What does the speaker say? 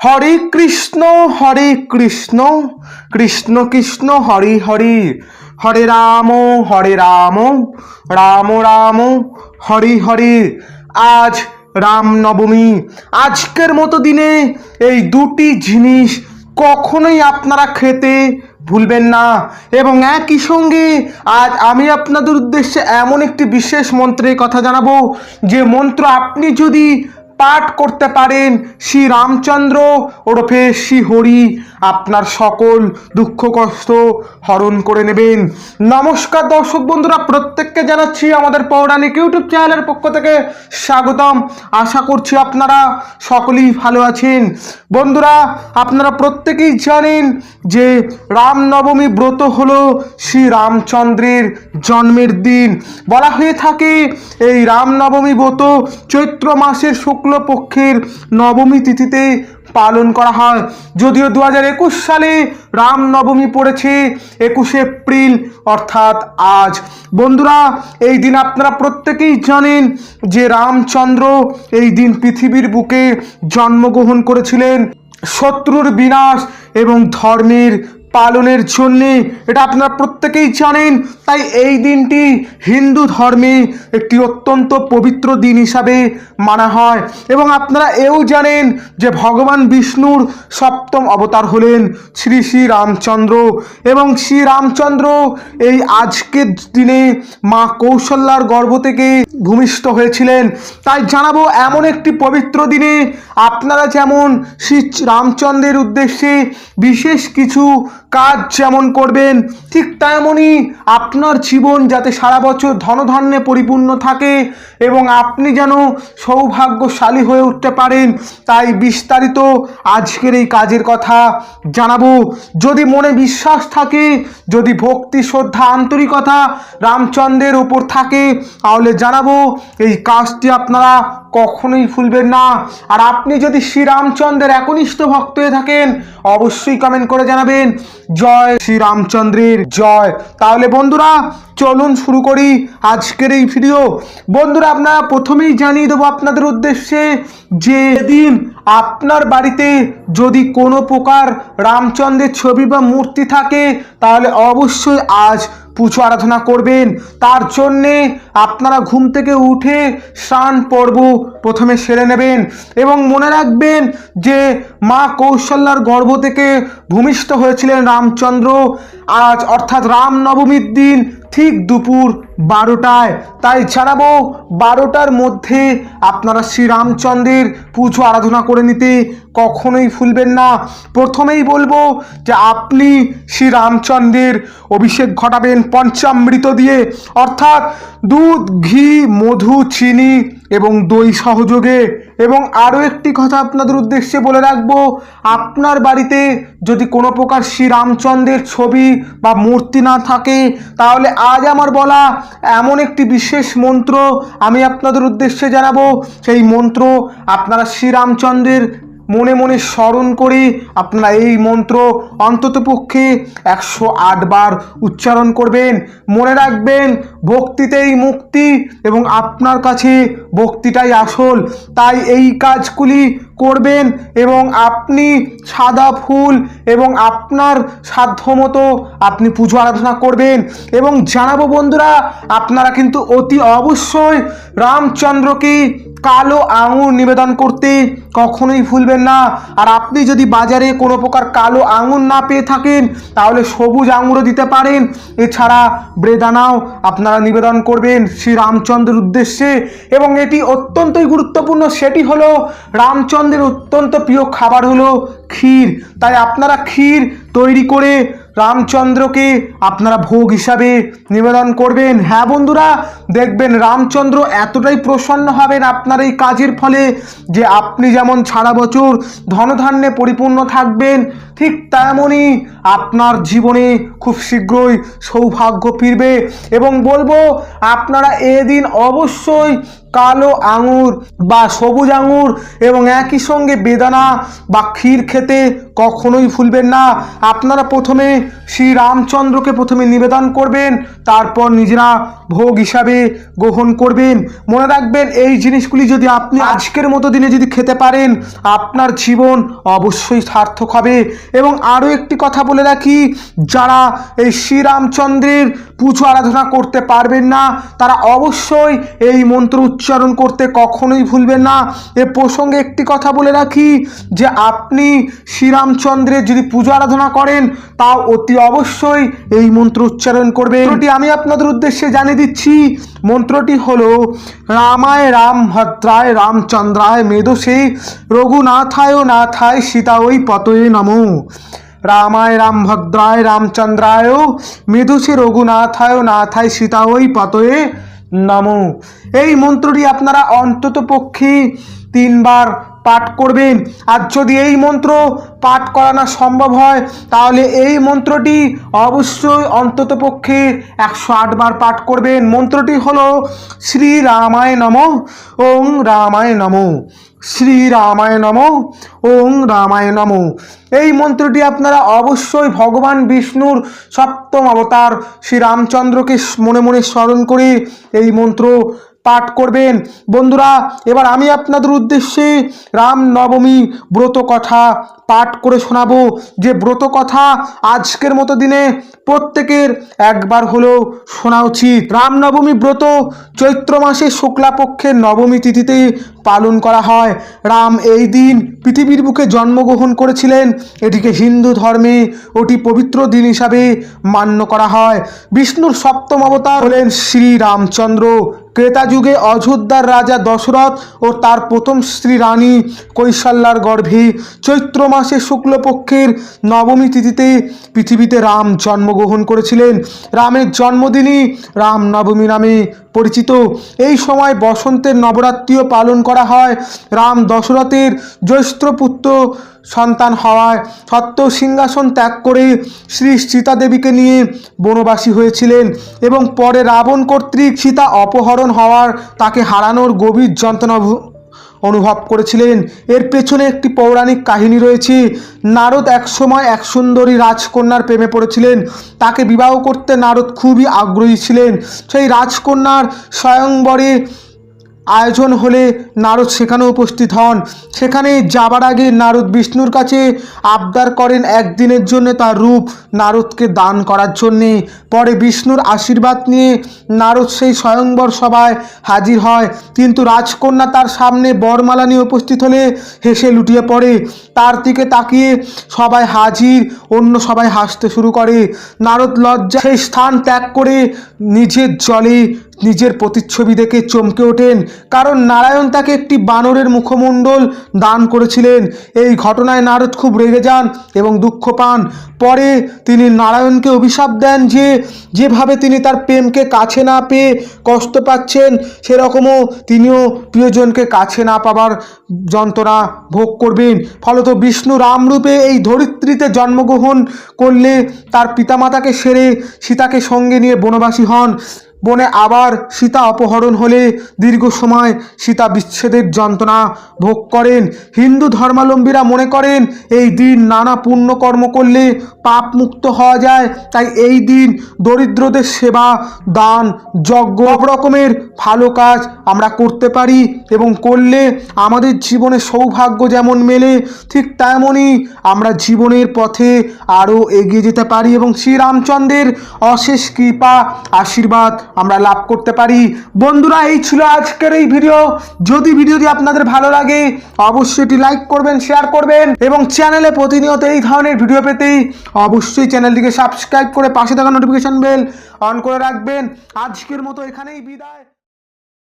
হরে কৃষ্ণ হরে কৃষ্ণ কৃষ্ণ কৃষ্ণ, হরে হরে। হরে রাম হরে রাম রাম রাম, হরে হরে। আজ রাম নবমী আজকের মতো দিনে এই দুটি জিনিস কখনোই আপনারা খেতে ভুলবেন না। এবং একই সঙ্গে আজ আমি আপনাদের উদ্দেশ্যে এমন একটি বিশেষ মন্ত্রের কথা জানাব, যে মন্ত্র আপনি যদি পাঠ করতে পারেন। শ্রী রামচন্দ্র, ওরফে শ্রী হরি, আপনার সকল দুঃখ, কষ্ট হরণ করে নেবেন। নমস্কার দর্শক বন্ধুরা, প্রত্যেককে জানাচ্ছি আমাদের পৌরাণিক ইউটিউব চ্যানেলের পক্ষ থেকে স্বাগতম। আশা করছি আপনারা সকলেই ভালো আছেন। বন্ধুরা, আপনারা প্রত্যেকেই জানেন যে রামনবমী ব্রত হলো শ্রী রামচন্দ্রের জন্মের দিন। বলা হয়ে থাকে, এই রামনবমী ব্রত চৈত্র মাসের শুক্লপক্ষের নবমী তিথিতে পালন করা হয়। যদিও দু হাজার একুশ সালে রামনবমী পড়েছে একুশে এপ্রিল, অর্থাৎ আজ। বন্ধুরা, এই দিন আপনারা প্রত্যেকেই জানেন যে রামচন্দ্র এই দিন পৃথিবীর বুকে জন্মগ্রহণ করেছিলেন। শত্রুর বিনাশ এবং ধর্মের পালনের জন্যে, এটা আপনারা প্রত্যেকেই জানেন, তাই এই দিনটি হিন্দু ধর্মে একটি অত্যন্ত পবিত্র দিন হিসাবে মানা হয়। এবং আপনারা এও জানেন যে ভগবান বিষ্ণুর সপ্তম অবতার হলেন শ্রী শ্রী রামচন্দ্র। এবং শ্রী রামচন্দ্র এই আজকের দিনে মা কৌশল্যার গর্ভ থেকে ভূমিষ্ঠ হয়েছিলেন। তাই জানাব, এমন একটি পবিত্র দিনে আপনারা যেমন শ্রী রামচন্দ্রের উদ্দেশ্যে বিশেষ কিছু কাজ যেমন করবেন, ঠিক তেমনই আপনার জীবন যাতে সারা বছর ধনধান্যে পরিপূর্ণ থাকে এবং আপনি যেন সৌভাগ্যশালী হয়ে উঠতে পারেন, তাই বিস্তারিত আজকের এই কাজের কথা জানাব। যদি মনে বিশ্বাস থাকে, যদি ভক্তি, শ্রদ্ধা, আন্তরিকতা রামচন্দ্রের ওপর থাকে, তাহলে জানাব এই কাজটি আপনারা কখনোই ভুলবেন না। আর আপনি যদি শ্রীরামচন্দ্রের একনিষ্ঠ ভক্ত হয়ে থাকেন, অবশ্যই কমেন্ট করে জানাবেন। জয় শ্রীরামচন্দ্রের জয়। তাহলে বন্ধুরা, চলুন শুরু করি আজকের এই ভিডিও বন্ধুরা, আপনারা প্রথমেই জানিয়ে দেবো আপনাদের উদ্দেশ্যে যে দিন আপনার বাড়িতে যদি কোনো প্রকার রামচন্দ্রের ছবি বা মূর্তি থাকে, তাহলে অবশ্যই আজ পুজো আরাধনা করবেন। তার জন্যে আপনারা ঘুম থেকে উঠে স্নান পর্ব প্রথমে সেরে নেবেন এবং মনে রাখবেন যে মা কৌশল্যার গর্ভ থেকে ভূমিষ্ঠ হয়েছিলেন রামচন্দ্র। আজ অর্থাৎ রামনবমীর দিন ঠিক দুপুর বারোটায়। তাই জানাব বারোটার মধ্যে আপনারা শ্রীরামচন্দ্রের পুজো আরাধনা করে নিতে কখনোই ভুলবেন না। প্রথমেই বলব যে আপনি শ্রীরামচন্দ্রের অভিষেক ঘটাবেন পঞ্চামৃত দিয়ে। অর্থাৎ দুধ, ঘি, মধু, চিনি এবং দই সহযোগে। এবং আরও একটি কথা আপনাদের উদ্দেশ্যে বলে রাখব, আপনার বাড়িতে যদি কোনো প্রকার শ্রীরামচন্দ্রের ছবি বা মূর্তি না থাকে, তাহলে আজ আমার বলা এমন একটি বিশেষ মন্ত্র আমি আপনাদের উদ্দেশ্যে জানাব। সেই মন্ত্র আপনারা শ্রীরামচন্দ্রের মনে মনে স্মরণ করে আপনারা এই মন্ত্র অন্ততপক্ষে একশো বার উচ্চারণ করবেন। মনে রাখবেন, ভক্তিতেই মুক্তি এবং আপনার কাছে ভক্তিটাই আসল। তাই এই কাজগুলি করবেন এবং আপনি সাদা ফুল এবং আপনার সাধ্যমতো আপনি পুজো আরাধনা করবেন। এবং জানাব বন্ধুরা, আপনারা কিন্তু অতি অবশ্যই রামচন্দ্রকে কালো আঙুর নিবেদন করতে কখনোই ভুলবেন না। আর আপনি যদি বাজারে কোনো প্রকার কালো আঙুর না পেয়ে থাকেন, তাহলে সবুজ আঙুরও দিতে পারেন। এছাড়া ব্রেদানাও আপনারা নিবেদন করবেন শ্রী রামচন্দ্রের উদ্দেশ্যে। এবং এটি অত্যন্তই গুরুত্বপূর্ণ, সেটি হলো রামচন্দ্রের অত্যন্ত প্রিয় খাবার হলো ক্ষীর। তাই আপনারা ক্ষীর তৈরি করে রামচন্দ্রকে আপনারা ভোগ হিসাবে নিবেদন করবেন? হ্যাঁ বন্ধুরা, দেখবেন রামচন্দ্র এতটাই প্রসন্ন হবেন আপনার এই কাজের ফলে যে আপনি যেমন সারা বছর ধনধান্যে পরিপূর্ণ থাকবেন ঠিক তেমনই আপনার জীবনে খুব শীঘ্রই সৌভাগ্য ফিরবে এবং বলব আপনারা এদিন অবশ্যই কালো আঙুর বা সবুজ আঙুর এবং একই সঙ্গে বেদানা বা ক্ষীর খেতে কখনোই ভুলবেন না। আপনারা প্রথমে শ্রী রামচন্দ্রকে প্রথমে নিবেদন করবেন, তারপর নিজেরা ভোগ হিসাবে গ্রহণ করবেন। মনে রাখবেন এই জিনিসগুলি যদি আপনি আজকের মতো দিনে যদি খেতে পারেন, আপনার জীবন অবশ্যই সার্থক হবে। এবং আরও একটি কথা বলে রাখি, যারা এই শ্রীরামচন্দ্রের পুজো আরাধনা করতে পারবেন না, তারা অবশ্যই এই মন্ত্র উচ্চারণ করতে কখনোই ভুলবেন না। এ প্রসঙ্গে একটি কথা বলে রাখি, যে আপনি শ্রীরামচন্দ্রের যদি পুজো আরাধনা করেন, তাও অতি অবশ্যই এই মন্ত্র উচ্চারণ করবে মন্ত্রটি আমি আপনাদের উদ্দেশ্যে জানিয়ে দিচ্ছি, মন্ত্রটি হলো, রামায় রাম ভদ্রায় রামচন্দ্রায় মেদসে রঘুনাথায় নাথায় সীতা ওই পতয়ে নমো। রামায় রাম ভদ্রায় রামচন্দ্রায় মেধুসে রঘুনাথায় নাথায় সীতা ওই পতয়ে নমো। এই মন্ত্রটি আপনারা অন্তত পক্ষে তিনবার পাঠ করবেন। আর যদি এই মন্ত্র পাঠ করানো সম্ভব হয়, তাহলে এই মন্ত্রটি অবশ্যই অন্তত পক্ষে একশো আটবার পাঠ করবেন। মন্ত্রটি হলো শ্রী রামায় নম, ওং রামায় নম। শ্রী রামায় নম, ওং রামায় নম। এই মন্ত্রটি আপনারা অবশ্যই ভগবান বিষ্ণুর সপ্তম অবতার শ্রী রামচন্দ্রকে মনে মনে স্মরণ করে এই মন্ত্র পাঠ করবেন। বন্ধুরা এবার আমি আপনাদের উদ্দেশ্যে রাম নবমী ব্রত কথা পাঠ করে শোনাবো যে ব্রত কথা আজকের মতো দিনে প্রত্যেকের একবার হলেও শোনা উচিত। রামনবমী ব্রত চৈত্র মাসের শুক্লাপক্ষের নবমী তিথিতে পালন করা হয়। রাম এই দিন পৃথিবীর বুকে জন্মগ্রহণ করেছিলেন। এটিকে হিন্দু ধর্মে ওটি পবিত্র দিন হিসাবে মান্য করা হয়। বিষ্ণুর সপ্তম অবতার হলেন শ্রী রামচন্দ্র। ক্রেতা যুগে অযোধ্যার রাজা দশরথ ও তার প্রথম স্ত্রী রানী কৈশল্যার গর্ভে চৈত্র মাসে শুক্লপক্ষের নবমী তিথিতে পৃথিবীতে রাম জন্মগ্রহণ করেছিলেন। রামের জন্মদিনই রাম নবমী নামে পরিচিত। এই সময় বসন্তের নবরাত্রিও পালন করা হয়। রাম দশরথের জ্যৈষ্ঠ পুত্র সন্তান হওয়ায় সত্য সিংহাসন ত্যাগ করে শ্রী সীতা দেবীকে নিয়ে বনবাসী হয়েছিলেন এবং পরে রাবণ কর্তৃক সীতা অপহরণ হওয়ার তাকে হারানোর গভীর যন্ত্রণা অনুভব করেছিলেন। এর পেছনে একটি পৌরাণিক কাহিনী রয়েছে। নারদ একসময় এক সুন্দরী রাজকন্যার প্রেমে পড়েছিলেন। তাকে বিবাহ করতে নারদ খুবই আগ্রহী ছিলেন। সেই রাজকন্যার স্বয়ংবরে আয়োজন হলে নারদ সেখানে উপস্থিত হন। সেখানে যাবার আগে নারদ বিষ্ণুর কাছে আবদার করেন একদিনের জন্য তার রূপ নারদকে দান করার জন্যে। পরে বিষ্ণুর আশীর্বাদ নিয়ে নারদ সেই স্বয়ংবর সভায় হাজির হয়। কিন্তু রাজকন্যা তার সামনে বরমালা নিয়ে উপস্থিত হলে হেসে লুটিয়ে পড়ে। তার দিকে তাকিয়ে সবাই হাজির, অন্য সবাই হাসতে শুরু করে। নারদ লজ্জা সেই স্থান ত্যাগ করে নিজের জলে নিজের প্রতিচ্ছবি দেখে চমকে ওঠেন, কারণ নারায়ণ তাকে একটি বানরের মুখমণ্ডল দান করেছিলেন। এই ঘটনায় নারদ খুব রেগে যান এবং দুঃখ পান। পরে তিনি নারায়ণকে অভিশাপ দেন যে, যেভাবে তিনি তার প্রেমকে কাছে না পেয়ে কষ্ট পাচ্ছেন, সেরকমও তিনিও প্রিয়জনকে কাছে না পাবার যন্ত্রণা ভোগ করবেন। ফলত বিষ্ণু রামরূপে এই ধরিত্রীতে জন্মগ্রহণ করলে তার পিতামাতাকে সেরে সীতাকে সঙ্গে নিয়ে বনবাসী হন। বনে আবার সীতা অপহরণ হলে দীর্ঘ সময় সীতা বিচ্ছেদের যন্ত্রণা ভোগ করেন। হিন্দু ধর্মাবলম্বীরা মনে করেন, এই দিন নানা পুণ্যকর্ম করলে পাপ মুক্ত হওয়া যায়। তাই এই দিন দরিদ্রদের সেবা, দান, যজ্ঞ রকমের ভালো কাজ আমরা করতে পারি এবং করলে আমাদের জীবনে সৌভাগ্য যেমন মেলে, ঠিক তেমনই আমরা জীবনের পথে আরও এগিয়ে যেতে পারি এবং শ্রীরামচন্দ্রের অশেষ কৃপা, আশীর্বাদ আমরা লাভ করতে পারি। বন্ধুরা, এই ছিল আজকের এই ভিডিও যদি ভিডিওটি আপনাদের ভালো লাগে, অবশ্যই এটি লাইক করবেন শেয়ার করবেন এবং চ্যানেলে প্রতিনিয়ত এই ধরনের ভিডিও পেতেই অবশ্যই চ্যানেলটিকে সাবস্ক্রাইব করে পাশে থাকা নোটিফিকেশন বেল অন করে রাখবেন। আজকের মতো এখানেই বিদায়।